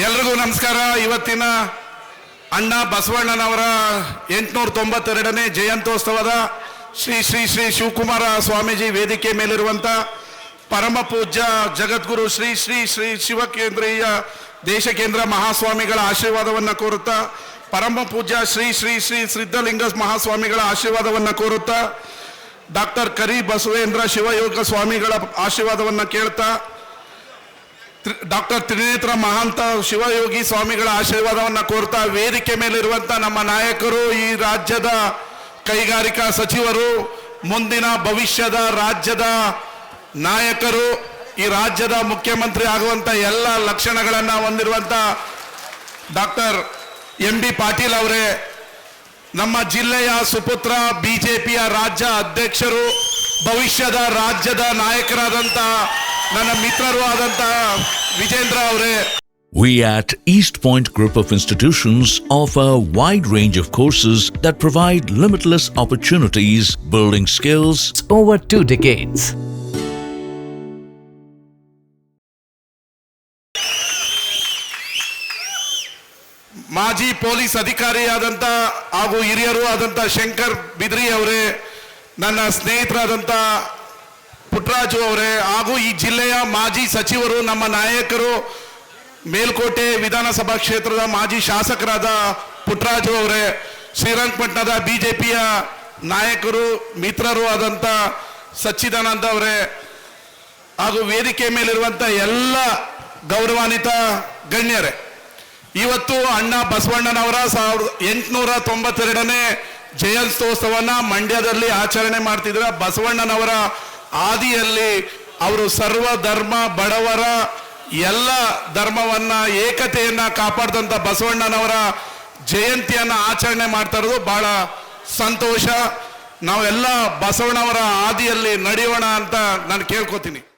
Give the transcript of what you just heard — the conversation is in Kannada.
ಎಲ್ರಿಗೂ ನಮಸ್ಕಾರ. ಇವತ್ತಿನ ಅಣ್ಣ ಬಸವಣ್ಣನವರ ಎಂಟುನೂರ ತೊಂಬತ್ತೆರಡನೇ ಜಯಂತ್ಯೋತ್ಸವದ ಶ್ರೀ ಶ್ರೀ ಶ್ರೀ ಶಿವಕುಮಾರ ಸ್ವಾಮೀಜಿ ವೇದಿಕೆ ಮೇಲಿರುವಂಥ ಪರಮ ಪೂಜ್ಯ ಜಗದ್ಗುರು ಶ್ರೀ ಶ್ರೀ ಶ್ರೀ ಶಿವಕೇಂದ್ರೀಯ ದೇಶಕೇಂದ್ರ ಮಹಾಸ್ವಾಮಿಗಳ ಆಶೀರ್ವಾದವನ್ನು ಕೋರುತ್ತಾ, ಪರಮ ಪೂಜ್ಯ ಶ್ರೀ ಶ್ರೀ ಶ್ರೀ ಸಿದ್ಧಲಿಂಗ ಮಹಾಸ್ವಾಮಿಗಳ ಆಶೀರ್ವಾದವನ್ನು ಕೋರುತ್ತಾ, ಡಾಕ್ಟರ್ ಕರಿ ಬಸವೇಂದ್ರ ಶಿವಯೋಗ ಸ್ವಾಮಿಗಳ ಆಶೀರ್ವಾದವನ್ನು ಕೇಳ್ತಾ ಡಾಕ್ಟರ್ ತ್ರಿನೇತ್ರ ಮಹಾಂತ ಶಿವಯೋಗಿ ಸ್ವಾಮಿಗಳ ಆಶೀರ್ವಾದವನ್ನು ಕೋರ್ತಾ ವೇದಿಕೆ ಮೇಲಿರುವಂಥ ನಮ್ಮ ನಾಯಕರು ಈ ರಾಜ್ಯದ ಕೈಗಾರಿಕಾ ಸಚಿವರು, ಮುಂದಿನ ಭವಿಷ್ಯದ ರಾಜ್ಯದ ನಾಯಕರು, ಈ ರಾಜ್ಯದ ಮುಖ್ಯಮಂತ್ರಿ ಆಗುವಂತ ಎಲ್ಲ ಲಕ್ಷಣಗಳನ್ನು ಹೊಂದಿರುವಂತ ಡಾಕ್ಟರ್ ಎಂ ಬಿ ಪಾಟೀಲ್ ಅವರೇ, ನಮ್ಮ ಜಿಲ್ಲೆಯ ಸುಪುತ್ರ ಬಿಜೆಪಿಯ ರಾಜ್ಯ ಅಧ್ಯಕ್ಷರು, ಭವಿಷ್ಯದ ರಾಜ್ಯದ ನಾಯಕರಾದಂತ ನನ್ನ ಮಿತ್ರರು ಆದಂತ ವಿಜೇಂದ್ರ ಅವರೇ We at East Point Group of Institutions offer a wide range of courses that provide limitless opportunities, building skills, over two decades. ಮಾಜಿ ಪೊಲೀಸ್ ಅಧಿಕಾರಿಯಾದಂಥ ಹಾಗೂ ಹಿರಿಯರು ಆದಂಥ ಶಂಕರ್ ಬಿದ್ರಿ ಅವರೇ ನನ್ನ ಸ್ನೇಹಿತರಾದಂಥ ಅವರೇ, ಹಾಗೂ ಈ ಜಿಲ್ಲೆಯ ಮಾಜಿ ಸಚಿವರು, ನಮ್ಮ ನಾಯಕರು, ಮೇಲ್ಕೋಟೆ ವಿಧಾನಸಭಾ ಕ್ಷೇತ್ರದ ಮಾಜಿ ಶಾಸಕರಾದ ಪುಟ್ಟರಾಜು ಅವರೇ ಶ್ರೀರಂಗಪಟ್ಟಣದ ಬಿಜೆಪಿಯ ನಾಯಕರು, ಮಿತ್ರರು ಆದಂಥ ಸಚ್ಚಿದಾನಂದ ಅವರೇ, ಹಾಗೂ ವೇದಿಕೆ ಮೇಲಿರುವಂಥ ಎಲ್ಲ ಗೌರವಾನ್ವಿತ ಗಣ್ಯರೇ. ಇವತ್ತು ಅಣ್ಣ ಬಸವಣ್ಣನವರ ಸಾವಿರದ ಎಂಟುನೂರ ತೊಂಬತ್ತೆರಡನೇ ಜಯಂತ್ಯೋತ್ಸವನ ಮಂಡ್ಯದಲ್ಲಿ ಆಚರಣೆ ಮಾಡ್ತಿದ್ರ ಬಸವಣ್ಣನವರ ಆದಿಯಲ್ಲಿ ಅವರು ಸರ್ವ ಧರ್ಮ, ಬಡವರ ಎಲ್ಲ ಧರ್ಮವನ್ನ, ಏಕತೆಯನ್ನ ಕಾಪಾಡಿದಂಥ ಬಸವಣ್ಣನವರ ಜಯಂತಿಯನ್ನ ಆಚರಣೆ ಮಾಡ್ತಾ ಇರೋದು ಬಹಳ ಸಂತೋಷ. ನಾವೆಲ್ಲ ಬಸವಣ್ಣವರ ಆದಿಯಲ್ಲಿ ನಡೆಯೋಣ ಅಂತ ನಾನು ಕೇಳ್ಕೊತೀನಿ.